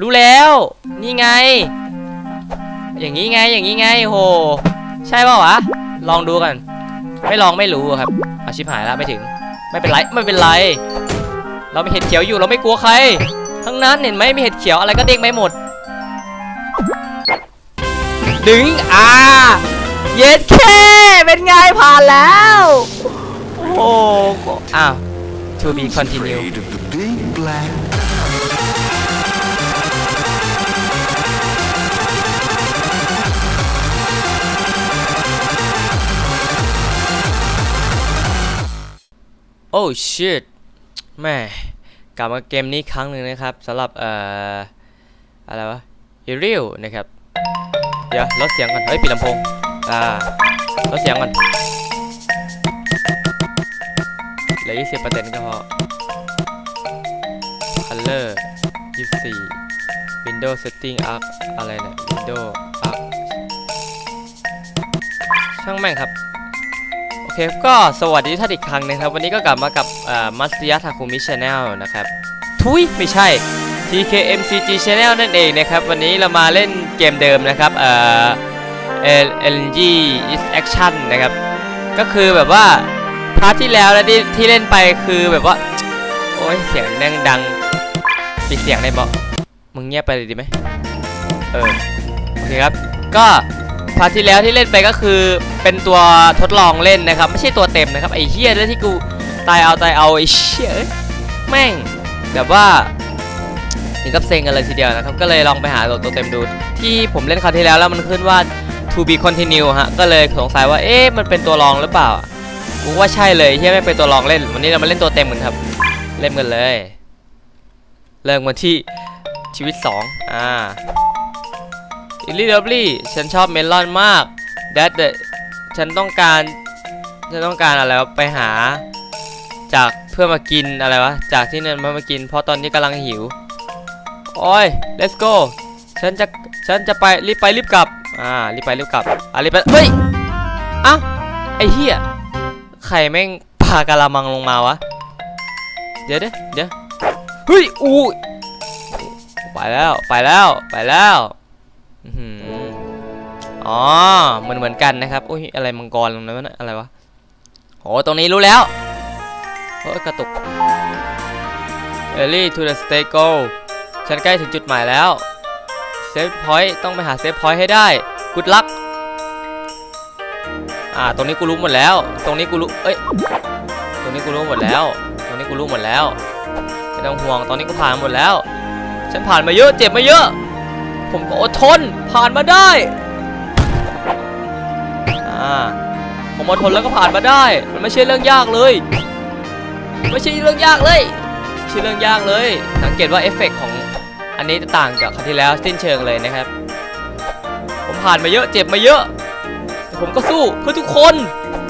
รู้แล้ว นี่ไง อย่างนี้ไงอย่างนี้ไงโห ใช่ป่าวะ ลองดูกัน ไม่ลองไม่รู้ครับอาชิบหายแล้วไม่ถึง ไม่เป็นไรไม่เป็นไร เรามีเห็ดเขียวอยู่เราไม่กลัวใคร ทั้งนั้นเห็นไหมมีเห็ดเขียวอะไรก็เด้งไม่หมด ดึงอ่าเย็ดแค่เป็นไงผ่านแล้ว โอ้โหอ้าว to be continue โอ้ shit แม่กลับมาเกมนี้ครั้งหนึ่งนะครับสำหรับเอ่ออะไรวะ e r i l นะครับ เดี๋ยวลดเสียงก่อนเฮ้ยปิดลำโพงอ่าลดเสียงก่อนเหลือ20เปอร์เซ็นต์ก็พอ color 24 window setting arc อะไรเนี่ย window arc ช่างแม่งครับ เคก็สวัสดีท่านอีกครั้งนะครับ วันนี้ก็กลับมากับมัตสยะทาคุมิชแนลนะครับ ทุยไม่ใช่ TKMCG Channel นั่นเองนะครับ วันนี้เรามาเล่นเกมเดิมนะครับเอ่อ LNG is action นะครับ ก็คือแบบว่าพาร์ทที่แล้วนะที่ที่เล่นไปคือแบบว่า โอ้ยเสียงดังดังปิดเสียงได้บอกมึงเงียบไปเลยดีไหมเออโอเคครับ ก็าร์ทที่แล้วที่เล่นไปก็คือเป็นตัวทดลองเล่นนะครับ ไม่ใช่ตัวเต็มนะครับไอ้เหี้ยแล้วที่กูตายเอาตายเอาไอ้เชี่ยแม่งแบบว่าถึงกับเซ็งกันเลยทีเดียวนะครับ ก็เลยลองไปหาตัวตัวเต็มดู ที่ผมเล่นคราวที่แล้วแล้วมันขึ้นว่า to be continue ฮะ ก็เลยสงสัยว่า เอ๊ะ มันเป็นตัวรองหรือเปล่ากูว่าใช่เลยที่ไม่เป็นตัวรองเล่น วันนี้เรามาเล่นตัวเต็มกันครับ เล่นกันเลย เริ่มกันที่ชีวิต 2 อ่า อิลลี่เดบลี่ฉันชอบเมลอนมาก that the ฉันต้องการ ฉันต้องการอะไรวะไปหา จากเพื่อมากินอะไรวะ จากที่นั่นมามากิน เพราะตอนนี้กำลังหิว โอ้ย let's go ฉันจะ ฉันจะไป รีบไปรีบกลับ อ่า รีบไปรีบกลับอ่ารีบไป เฮ้ยอ้าไอ้เหี้ย ใครแม่งปากะละมังลงมาวะ เดี๋ยวเดี๋ยวเดี๋ยวเฮ้ย อู้ยไปแล้ว ไปแล้ว ไปแล้ว อือ๋อเหมือนเหมือนกันนะครับอุ้ยอะไรมังกรตรงนั้นวะนะอะไรวะโอ้ตรงนี้รู้แล้วเฮ้ยกระตุก Early to the stay go ฉันใกล้ถึงจุดหมายแล้วเซฟพอยต์ต้องไปหาเซฟพอยต์ให้ได้ good luck อ่าตรงนี้กูรู้หมดแล้ว ตรงนี้กูรู้เอ้ยตรงนี้กูรู้หมดแล้ว ตรงนี้กูรู้หมดแล้วไม่ต้องห่วงตอนนี้กูผ่านหมดแล้ว ฉันผ่านมาเยอะเจ็บมาเยอะ ผมก็อด นผ่านมาได้อ่าผมอดทนแล้วก็ผ่านมาได้ มันไม่ใช่เรื่องยากเลย ไม่ใช่เรื่องยากเลยไม่ใช่เรื่องยากเลย สังเกตว่าเอฟเฟกต์ของอันนี้จะต่างจากครั้งที่แล้วสิ้นเชิงเลยนะครับ ผมผ่านมาเยอะเจ็บมาเยอะ แต่ผมก็สู้เพื่อทุกคน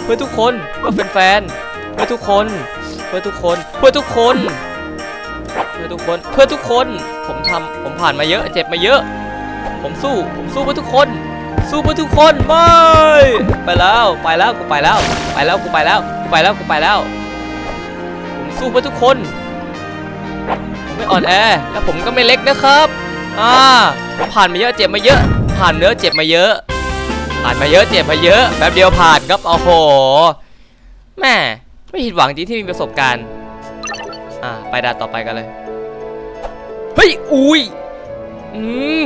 เพื่อทุกคนเพื่อแฟนๆเพื่อทุกคน เพื่อทุกคน เพื่อทุกคน เพื่อทุกคน เพื่อทุกคน ผมทำผมผ่านมาเยอะ เจ็บมาเยอะ ผมสู้ ผมสู้เพื่อทุกคน สู้เพื่อทุกคนไม่ไปแล้ว ไปแล้ว กูไปแล้ว ไปแล้ว กูไปแล้ว กูไปแล้ว กูไปแล้ว ผมสู้เพื่อทุกคน ผมไม่อ่อนแอ แล้วผมก็ไม่เล็กนะครับ อ่าผมผ่านมาเยอะ เจ็บมาเยอะ ผ่านเนื้อเจ็บมาเยอะ ผ่านมาเยอะ เจ็บมาเยอะ แป๊บเดียวผ่านครับ โอ้โห แม่ไม่ผิดหวังจริงที่มีประสบการณ์ อ่า ไปด่านต่อไปกันเลย เฮ้ย อุ้ย อืม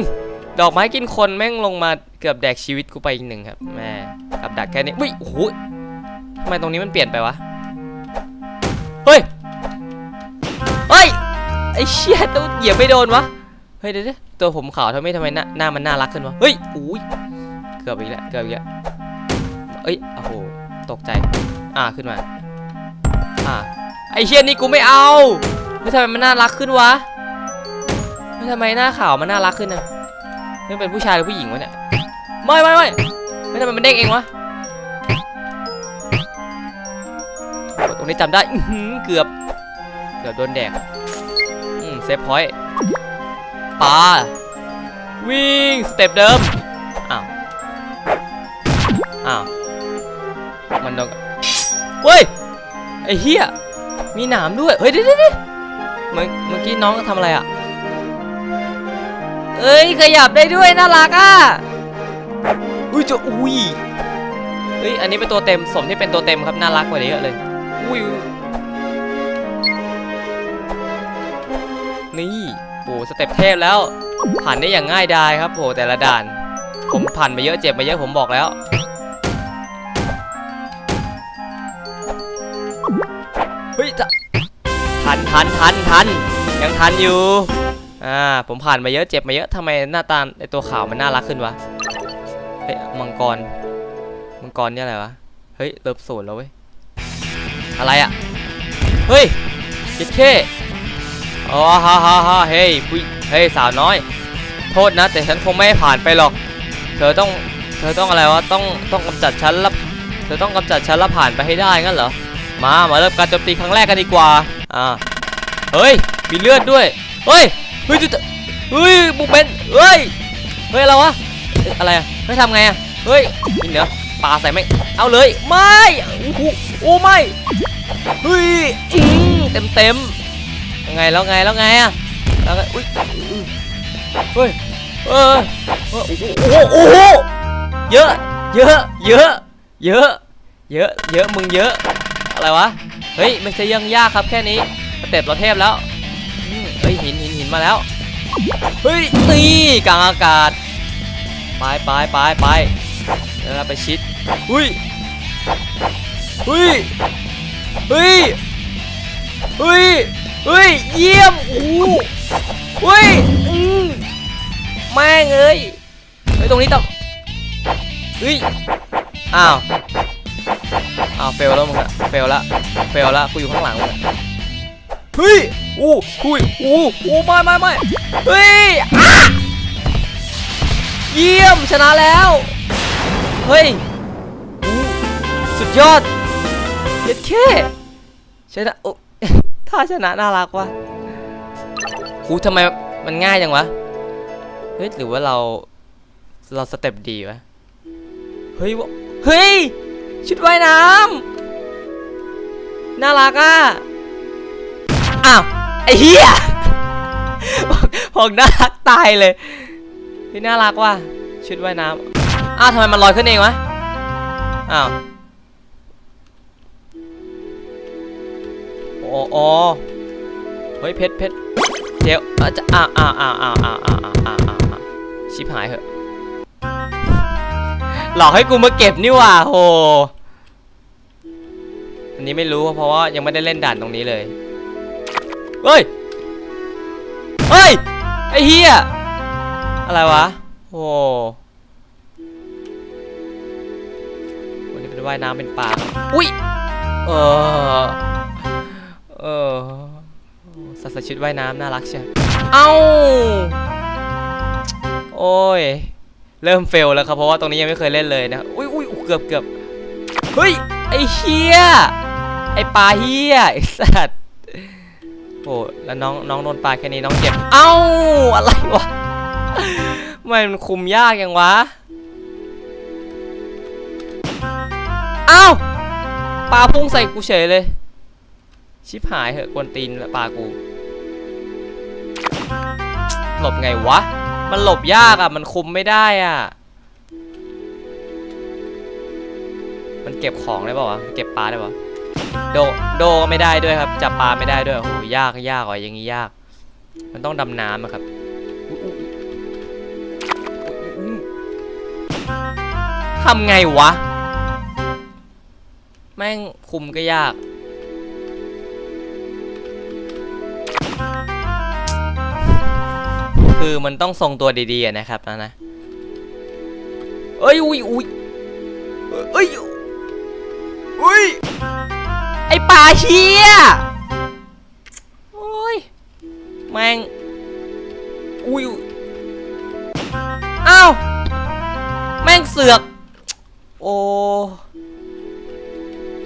ดอกไม้กินคนแม่งลงมาเกือบแดกชีวิตกูไปอีกหนึ่งครับแม่กับดักแค่นี้อุ้ยโอ้โหทำไมตรงนี้มันเปลี่ยนไปวะ เฮ้ย เฮ้ย ไอ้เชี่ยตัวเหยียบไม่โดนวะ เฮ้ยเดี๋ยวเดี๋ยวตัวผมขาวทำไมทำไมหน้าหน้ามันน่ารักขึ้นวะ เฮ้ยอุ้ยเกือบอีกแล้วเกือบอีกแล้วเอ้ยโอ้โหตกใจ อ่าขึ้นมา อ่าไอ้เชี่ยนี่กูไม่เอาไม่ทำไมมันน่ารักขึ้นวะไม่ทำไมหน้าขาวมันน่ารักขึ้นนะ นี่เป็นผู้ชายหรือผู้หญิงวะเนี่ย ไม่ไม่ไม่ไม่ทำไมมันเด้งเองวะตรงนี้จำได้เกือบ เกือบโดนแดกอืมเซฟพอยต์ปาวิ่งสเต็ปเดิม อ้าว อ้าว มันโดนเฮ้ย ไอ้เหี้ย มีหนามด้วย เฮ้ยเดี๋ยวเดี๋ยวเดี๋ยวเมื่อเมื่อกี้น้องทำอะไรอะ เอ้ยขยับได้ด้วยน่ารักอะอุ้ยจะอุ้ยเฮ้ยอันนี้เป็นตัวเต็มสมที่เป็นตัวเต็มครับน่ารักกว่านี้เยอะเลยอุ้ยนี่โอ้สเต็ปเทพแล้ว ผ่านได้อย่างง่ายดายครับโหแต่ละด่าน ผมผ่านมาเยอะเจ็บมาเยอะผมบอกแล้วเฮ้ยจะทันทันทันทันยังทันอยู่ อ่าผมผ่านมาเยอะเจ็บมาเยอะทำไมหน้าตาไอตัวขาวมันน่ารักขึ้นวะเฮ้ยมังกรมังกรเนี่ยอะไรวะเฮ้ยเลิฟศูนย์แล้วเว้ยอะไรอะเฮ้ยเจ็ดเคอ๋อฮ่าฮ่าฮ่าเฮ้ยผู้เฮ้ยสาวน้อย โทษนะ แต่ฉันคงไม่ผ่านไปหรอก เธอต้องเธอต้องอะไรวะต้องต้องกำจัดฉันล้วเธอต้องกำจัดฉันแล้วผ่านไปให้ได้งั้นเหรอมามาเริ่มการโจมตีครั้งแรกกันดีกว่าอ่าเฮ้ยมีเลือดด้วยเฮ้ย เฮ้ยจะเฮ้ยบุกเป็นเฮ้ยเฮ้ยอะไรวะอะอะไรอะเฮ้ยทำไงอะเฮ้ยนี่เดี๋ยวปาใส่ไม่เอาเลยไม่โอ้โหโอ้ไม่เฮ้ยเต็มเต็มไงแล้วไงแล้วไงอะแล้วไงอุ้ยอุ้ยเฮ้ยเออโอ้โหโอ้โหเยอะเยอะเยอะเยอะเยอะเยอะมึงเยอะอะไรวะเฮ้ยไม่ใช่เรื่องยากครับแค่นี้สเต็ปเราเทพแล้ว นหินมาแล้ว เฮ้ยตีกลางอากาศ ไปไปไปไปเดี๋ยวเราไปชิดอุ้ยเฮ้ยเฮ้ยเฮ้ยเฮ้ยเยี่ยมโอ้โหเฮ้ยอืมแม่งเอ้ยเฮ้ยตรงนี้ต้องเฮ้ยอ้าวอ้าวเฟลแล้วมึงอะเฟลละเฟลละกูอยู่ข้างหลังมึงอะเฮ้ย อู้หุยอู้อู้ไม่ไม่ไม่เฮ้ยอะเยี่ยมชนะแล้ว เฮ้ยอู้สุดยอดเย็ดแค่ชนะโอ้ถ้าชนะน่ารักว่ะอู้ทำไมมันง่ายจังวะ เฮ้ยหรือว่าเราเราสเต็ปดีวะ เฮ้ยวะเฮ้ย ชุดว่ายน้ำน่ารักอะ อ้าว ไอ้เหี้ยบอกน่ารักตายเลยนี่น่ารักว่ะชุดว่ายน้ำอ้าวทำไมมันลอยขึ้นเองวะอ้าวโอ้โอเฮ้ยเพชรเพชรเดี๋ยวอาจจะอ้าวอ้าวอ้าวอ้าวอ้าวอ้าวอ้าวอ้าวอ้าวชิบหายเหอะหลอกให้กูมาเก็บนี่ว่าโหอันนี้ไม่รู้เพราะว่ายังไม่ได้เล่นด่านตรงนี้เลย เฮ้ย เฮ้ย ไอ้เฮียอะไรวะ โอ้วันนี้เป็นว่ายน้ำเป็นปลาอุ้ย เออ เออสัตว์สชุดว่ายน้ำน่ารักใช่เอ้า โอ้ย เริ่มเฟลแล้วครับเพราะว่าตรงนี้ยังไม่เคยเล่นเลยนะ อุ้ยอุ้ยอุ๊ยเกือบเกือบเฮ้ย ไอ้เฮียไอ้ปลาเฮียไอ้สัตว์ โอ้แล้วน้องน้องโดนปลาแค่นี้น้องเจ็บ เอ้า อะไรวะทำไมมันคุมยากยังวะ เอ้า ปลาพุ่งใส่กูเฉยเลย ชิบหายเหอะกวนตีนและปลากู หลบไงวะ มันหลบยากอะ มันคุมไม่ได้อะ มันเก็บของได้ป่าวะ เก็บปลาได้ป่าวะ โดโดก็ไม่ได้ด้วยครับ จับปลาไม่ได้ด้วยโอ้โหยากยากอะอย่างงี้ยาก มันต้องดำน้ำอะครับทำไงวะ แม่งคุมก็ยาก คือมันต้องทรงตัวดีๆนะครับนะนะเอ้ยอุ้ยอุ้ยเอ้ยอุ้ยไอป่า เชียโอ้ย แม่ง อุ้ยอุ๊ยอ้าวแม่งเสือก โอ้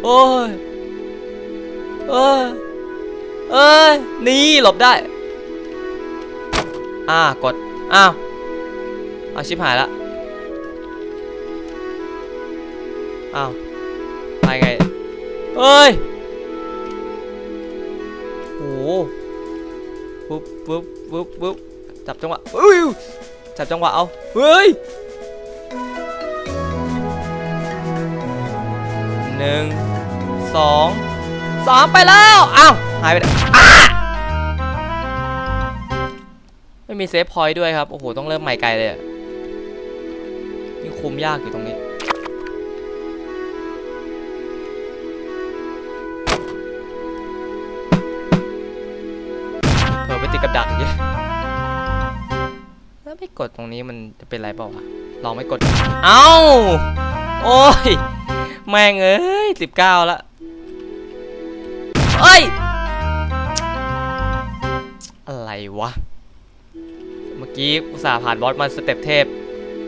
โอ้ยเอ้ยเอ้ยนี่หลบได้ อ่ากด อ้าวเอาชิบหายละ อ้าวไปไงเอ้ยโห ปุ๊บปุ๊บปุ๊บปุ๊บจับจังหวะเฮ้ยจับจังหวะเอาเฮ้ยหนึ่งสองสามไปแล้วอ้าวหายไปไหนอ้าไม่มีเซฟพอยต์ด้วยครับ โอ้โห ต้องเริ่มใหม่ไกลเลยอะนี่คุมยากอยู่ตรงนี้ กดตรงนี้มันจะเป็นไรเปล่าวะลองไม่กด เอ้า โอ้ย แม่งเอ้ยสิบเก้าละเอ้ย อะไรวะ เมื่อกี้อุตส่าห์ผ่านบอสมาสเต็ปเทพ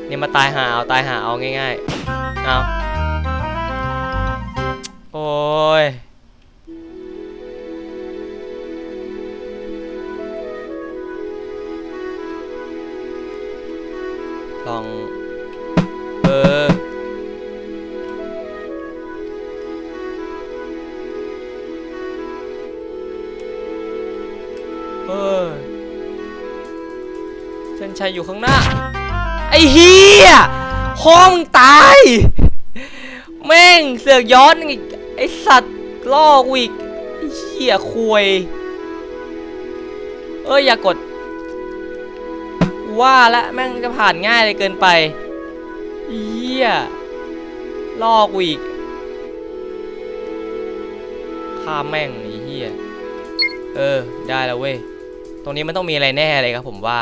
นี่มาตายหาเอาตายหาเอาง่ายๆ เอาโอ้ย เส้นชัยอยู่ข้างหน้า ไอ้เฮียห้องตาย แม่งเสือกย้อนอีกไอ้สัตว์ล่อกูอีกไอ้เฮียควย เอ้ยอย่ากด ว่าละแม่งจะผ่านง่ายเลยเกินไปเฮียล่อกูอีกฆ่าแม่งไอ้เฮียเออ ได้แล้วเว้ย ตรงนี้มันต้องมีอะไรแน่เลยครับผมว่า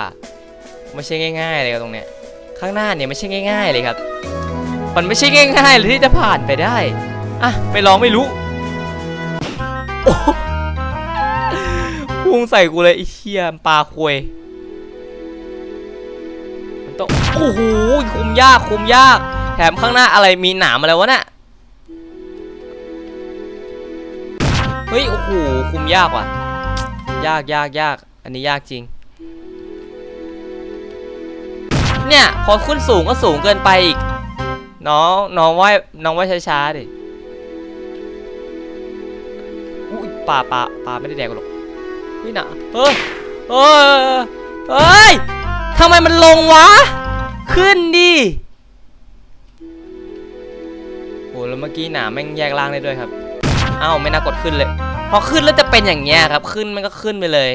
ไม่ใช่ง่าย ๆ เลยครับตรงเนี้ยข้างหน้าเนี่ยไม่ใช่ง่าย ๆ เลยครับ มันไม่ใช่ง่ายๆเลยที่จะผ่านไปได้อะไปลองไม่รู้พุ่งใส่กูเลยไอ้เชี่ยปลาควยมันต้องโอ้โหคุมยากคุมยาก แถมข้างหน้าอะไรมีหนามอะไรวะน่ะเฮ้ยโอ้โหคุมยากว่ะ ยากยากยากอันนี้ยากจริง เนี่ย พอขึ้นสูงก็สูงเกินไปอีก น้องน้องว่ายน้องว่ายช้าๆดิอุ้ยปลาปลาปลาไม่ได้แดกหรอกนี่นะเฮ้ยเฮ้ยเฮ้ยทำไมมันลงวะ ขึ้นดิโหแล้วเมื่อกี้หนาแม่งแยกล่างได้ด้วยครับ เอ้าไม่น่ากดขึ้นเลย พอขึ้นแล้วจะเป็นอย่างเงี้ยครับ ขึ้นมันก็ขึ้นไปเลย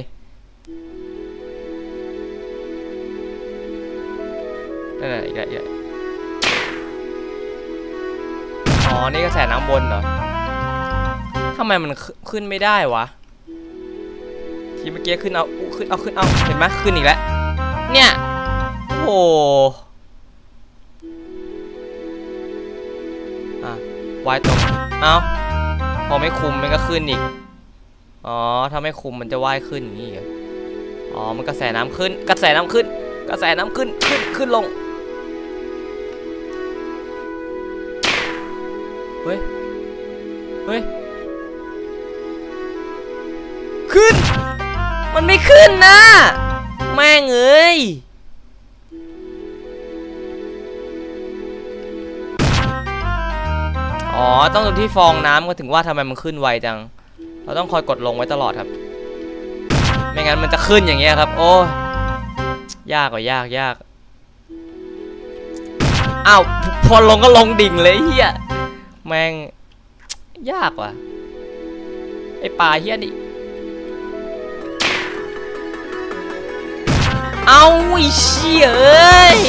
นั่นแหละอีกแล้วอีกแล้วอ๋อ นี่กระแสน้ำบนเหรอทำไมมันขึ้นไม่ได้วะ ทีเมื่อกี้ขึ้นเอาขึ้นเอาขึ้นเอาเห็นไหมขึ้นอีกแล้ว เนี่ย โอ้โหอะวายตรงเอาพอไม่คุมมันก็ขึ้นอีก อ๋อ ถ้าไม่คุมมันจะว่ายขึ้นอย่างนี้ออ๋อ มันกระแสน้ำขึ้น กระแสน้ำขึ้น กระแสน้ำขึ้น ขึ้น ขึ้นลง เฮ้ย เฮ้ย ขึ้น มันไม่ขึ้นนะ แม่งเอ้ยอ๋อ ต้องดูที่ฟองน้ำก็ถึงว่าทำไมมันขึ้นไวจัง เราต้องคอยกดลงไว้ตลอดครับ ไม่งั้นมันจะขึ้นอย่างเงี้ยครับ โอ้ยยากกว่ายากยากอ้าวพอลงก็ลงดิ่งเลยเฮีย แม่ง ยากว่ะ ไอปลาเฮียดิ เอาไอ้เชี่ยเอ้ย